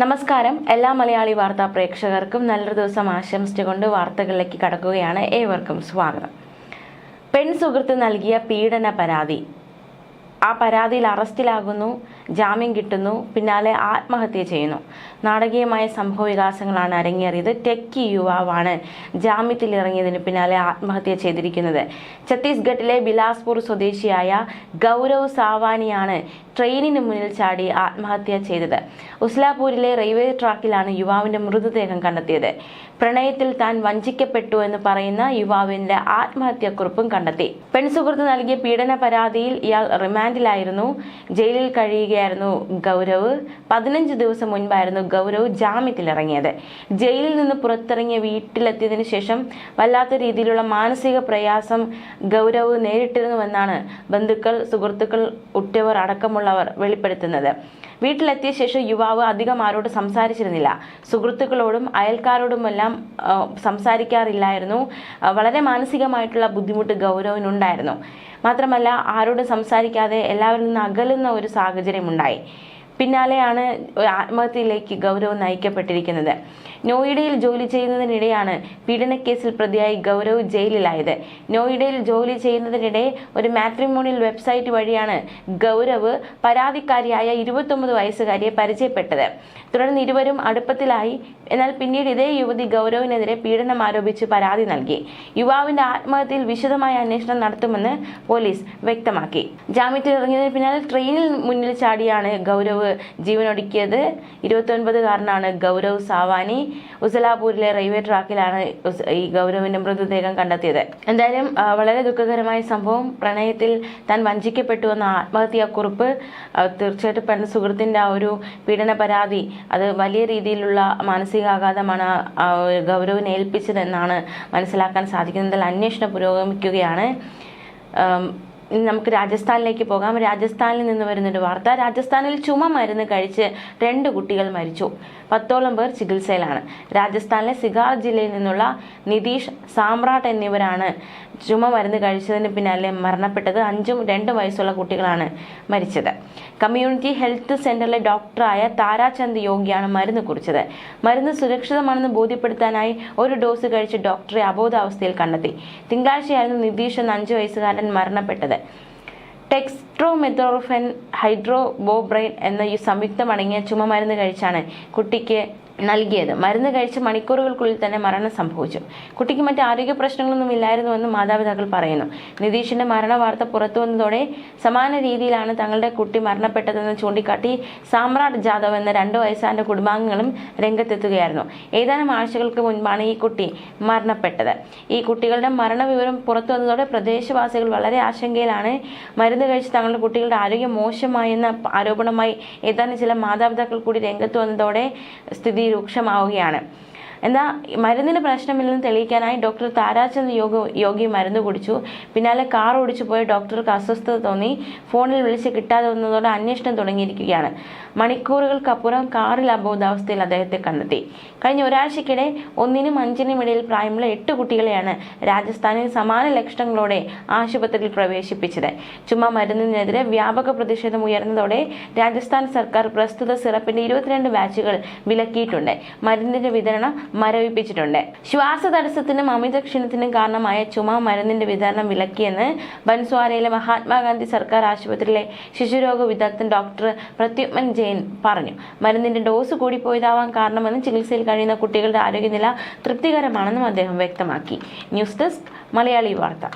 നമസ്കാരം. എല്ലാ മലയാളി വാർത്താ പ്രേക്ഷകർക്കും നല്ലൊരു ദിവസം ആശംസിച്ചുകൊണ്ട് വാർത്തകളിലേക്ക് കടക്കുകയാണ് ഏവർക്കും സ്വാഗതം. പെൺ സുഹൃത്ത് നൽകിയ പീഡന പരാതി. ആ പരാതിയിൽ അറസ്റ്റിലാകുന്നു ജാമ്യം കിട്ടുന്നു പിന്നാലെ ആത്മഹത്യ ചെയ്യുന്നു. നാടകീയമായ സംഭവ വികാസങ്ങളാണ് അരങ്ങേറിയത്. ടെക്കി യുവാവാണ് ജാമ്യത്തിൽ ഇറങ്ങിയതിന് പിന്നാലെ ആത്മഹത്യ ചെയ്തിരിക്കുന്നത്. ഛത്തീസ്ഗഡിലെ ബിലാസ്പൂർ സ്വദേശിയായ ഗൗരവ് സാവാനിയാണ് ട്രെയിനിന് മുന്നിൽ ചാടി ആത്മഹത്യ ചെയ്തത്. ഉസ്ലാപൂരിലെ റെയിൽവേ ട്രാക്കിലാണ് യുവാവിന്റെ മൃതദേഹം കണ്ടെത്തിയത്. പ്രണയത്തിൽ താൻ വഞ്ചിക്കപ്പെട്ടു എന്ന് പറയുന്ന യുവാവിന്റെ ആത്മഹത്യാക്കുറിപ്പും കണ്ടെത്തി. പെൺസുഹൃത്ത് നൽകിയ പീഡന പരാതിയിൽ ഇയാൾ റിമാൻഡിലായിരുന്നു. ജയിലിൽ കഴിയുകയായിരുന്നു ഗൗരവ്. പതിനഞ്ച് ദിവസം മുൻപായിരുന്നു ഗൗരവ് ജാമ്യത്തിലിറങ്ങിയത്. ജയിലിൽ നിന്ന് പുറത്തിറങ്ങിയ വീട്ടിലെത്തിയതിനു ശേഷം വല്ലാത്ത രീതിയിലുള്ള മാനസിക പ്രയാസം ഗൗരവ് നേരിട്ടിരുന്നുവെന്നാണ് ബന്ധുക്കൾ സുഹൃത്തുക്കൾ ഉറ്റവർ അടക്കമുള്ളവർ വെളിപ്പെടുത്തുന്നത്. വീട്ടിലെത്തിയ ശേഷം യുവാവ് അധികം ആരോട് സംസാരിച്ചിരുന്നില്ല. സുഹൃത്തുക്കളോടും അയൽക്കാരോടുമെല്ലാം സംസാരിക്കാറില്ലായിരുന്നു. വളരെ മാനസികമായിട്ടുള്ള ബുദ്ധിമുട്ട് ഗൗരവനുണ്ടായിരുന്നു. മാത്രമല്ല ആരോടും സംസാരിക്കാതെ എല്ലാവരിൽ നിന്ന് അകലുന്ന ഒരു സാഹചര്യം ഉണ്ടായി പിന്നാലെയാണ് ആത്മഹത്യയിലേക്ക് ഗൗരവ് നയിക്കപ്പെട്ടിരിക്കുന്നത്. നോയിഡയിൽ ജോലി ചെയ്യുന്നതിനിടെയാണ് പീഡനക്കേസിൽ പ്രതിയായി ഗൗരവ് ജയിലിലായത്. നോയിഡയിൽ ജോലി ചെയ്യുന്നതിനിടെ ഒരു മാട്രിമോണിയൽ വെബ്സൈറ്റ് വഴിയാണ് ഗൗരവ് പരാതിക്കാരിയായ ഇരുപത്തൊമ്പത് വയസ്സുകാരിയെ പരിചയപ്പെട്ടത്. തുടർന്ന് ഇരുവരും അടുപ്പത്തിലായി. എന്നാൽ പിന്നീട് ഇതേ യുവതി ഗൗരവിനെതിരെ പീഡനം ആരോപിച്ച് പരാതി നൽകി. യുവാവിന്റെ ആത്മഹത്യയിൽ വിശദമായ അന്വേഷണം നടത്തുമെന്ന് പോലീസ് വ്യക്തമാക്കി. ജാമ്യത്തിൽ ഇറങ്ങിയതിന് പിന്നാലെ ട്രെയിനിൽ മുന്നിൽ ചാടിയാണ് ഗൗരവ് ജീവനൊടുക്കിയത്. ഇരുപത്തൊൻപതുകാരനാണ് ഗൗരവ് സാവാനി. ഉസലാപൂരിലെ റെയിൽവേ ട്രാക്കിലാണ് ഈ ഗൗരവിന്റെ മൃതദേഹം കണ്ടെത്തിയത്. എന്തായാലും വളരെ ദുഃഖകരമായ സംഭവം. പ്രണയത്തിൽ താൻ വഞ്ചിക്കപ്പെട്ടു എന്ന ആത്മഹത്യാക്കുറിപ്പ് കുറിപ്പ് തീർച്ചയായിട്ടും പെൺ സുഹൃത്തിന്റെ ആ ഒരു പീഡന പരാതി അത് വലിയ രീതിയിലുള്ള മാനസികാഘാതമാണ് ഗൗരവിനെ ഏൽപ്പിച്ചതെന്നാണ് മനസ്സിലാക്കാൻ സാധിക്കുന്നത്. അന്വേഷണം പുരോഗമിക്കുകയാണ്. നമുക്ക് രാജസ്ഥാനിലേക്ക് പോകാം. രാജസ്ഥാനിൽ നിന്ന് വരുന്നൊരു വാർത്ത. രാജസ്ഥാനിൽ ചുമ മരുന്ന് കഴിച്ച് രണ്ട് കുട്ടികൾ മരിച്ചു. പത്തോളം പേർ ചികിത്സയിലാണ്. രാജസ്ഥാനിലെ സിഗാർ ജില്ലയിൽ നിന്നുള്ള നിതീഷ് സാമ്രാട്ട് എന്നിവരാണ് ചുമ മരുന്ന് കഴിച്ചതിന് പിന്നാലെ മരണപ്പെട്ടത്. അഞ്ചും രണ്ടും വയസ്സുള്ള കുട്ടികളാണ് മരിച്ചത്. കമ്മ്യൂണിറ്റി ഹെൽത്ത് സെന്ററിലെ ഡോക്ടറായ താരാചന്ദ് യോഗിയാണ് മരുന്ന് കുറിച്ചത്. മരുന്ന് സുരക്ഷിതമാണെന്ന് ബോധ്യപ്പെടുത്താനായി ഒരു ഡോസ് കഴിച്ച് ഡോക്ടറെ അബോധാവസ്ഥയിൽ കണ്ടെത്തി. തിങ്കളാഴ്ചയായിരുന്നു നിതീഷ് എന്ന അഞ്ചു വയസ്സുകാരൻ മരണപ്പെട്ടത്. ടെക്സ്ട്രോമെത്തോർഫെൻ ഹൈഡ്രോബോബ്രൈൻ എന്ന ഈ സംയുക്തമടങ്ങിയ ചുമമരുന്ന് കഴിച്ചാണ് കുട്ടിക്ക് നൽകിയത്. മരുന്ന് കഴിച്ച് മണിക്കൂറുകൾക്കുള്ളിൽ തന്നെ മരണം സംഭവിച്ചു. കുട്ടിക്ക് മറ്റ് ആരോഗ്യ പ്രശ്നങ്ങളൊന്നും ഇല്ലായിരുന്നുവെന്ന് മാതാപിതാക്കൾ പറയുന്നു. നിതീഷിന്റെ മരണ വാർത്ത പുറത്തു വന്നതോടെ സമാന രീതിയിലാണ് തങ്ങളുടെ കുട്ടി മരണപ്പെട്ടതെന്ന് ചൂണ്ടിക്കാട്ടി സാമ്രാട്ട് ജാദവ് എന്ന രണ്ട് വയസ്സാന്റെ കുടുംബാംഗങ്ങളും രംഗത്തെത്തുകയായിരുന്നു. ഏതാനും ആഴ്ചകൾക്ക് മുൻപാണ് ഈ കുട്ടി മരണപ്പെട്ടത്. ഈ കുട്ടികളുടെ മരണവിവരം പുറത്തു വന്നതോടെ പ്രദേശവാസികൾ വളരെ ആശങ്കയിലാണ് മരുന്ന് കഴിച്ച് തങ്ങളുടെ കുട്ടികളുടെ ആരോഗ്യം മോശമായെന്ന ആരോപണമായി ഏതാനും ചില മാതാപിതാക്കൾ കൂടി രംഗത്ത് വന്നതോടെ സ്ഥിതി രൂക്ഷമാവുകയാണ് എന്നാൽ മരുന്നിന് പ്രശ്നമില്ലെന്ന് തെളിയിക്കാനായി ഡോക്ടർ താരാചന്ദ് യോഗ യോഗി മരുന്ന് കുടിച്ചു. പിന്നാലെ കാർ ഓടിച്ചു പോയ ഡോക്ടർക്ക് അസ്വസ്ഥത തോന്നി. ഫോണിൽ വിളിച്ച് കിട്ടാതെ വന്നതോടെ അന്വേഷണം തുടങ്ങിയിരിക്കുകയാണ്. മണിക്കൂറുകൾക്കപ്പുറം കാറിൽ അബോധാവസ്ഥയിൽ അദ്ദേഹത്തെ കണ്ടെത്തി. കഴിഞ്ഞ ഒരാഴ്ചക്കിടെ ഒന്നിനും അഞ്ചിനും ഇടയിൽ പ്രായമുള്ള എട്ട് കുട്ടികളെയാണ് രാജസ്ഥാനിൽ സമാന ലക്ഷണങ്ങളോടെ ആശുപത്രിയിൽ പ്രവേശിപ്പിച്ചത്. ചുമ മരുന്നിനെതിരെ വ്യാപക പ്രതിഷേധം ഉയർന്നതോടെ രാജസ്ഥാൻ സർക്കാർ പ്രസ്തുത സിറപ്പിന്റെ ഇരുപത്തിരണ്ട് ബാച്ചുകൾ വിലക്കിയിട്ടുണ്ട്. മരുന്നിന്റെ വിതരണം മരവിപ്പിച്ചിട്ടുണ്ട്. ശ്വാസതടസ്സത്തിനും അമിതക്ഷീണത്തിനും കാരണമായ ചുമ മരുന്നിന്റെ വിതരണം വിലക്കിയെന്ന് ബൻസ്വാരയിലെ മഹാത്മാഗാന്ധി സർക്കാർ ആശുപത്രിയിലെ ശിശുരോഗ വിദഗ്ധൻ ഡോക്ടർ പ്രത്യുമൻ ജെയിൻ പറഞ്ഞു. മരുന്നിന്റെ ഡോസ് കൂടിപ്പോയതാവാൻ കാരണമെന്ന് ചികിത്സയിൽ കഴിയുന്ന കുട്ടികളുടെ ആരോഗ്യനില തൃപ്തികരമാണെന്നും അദ്ദേഹം വ്യക്തമാക്കി. ന്യൂസ് ഡെസ്ക് മലയാളി വാർത്ത.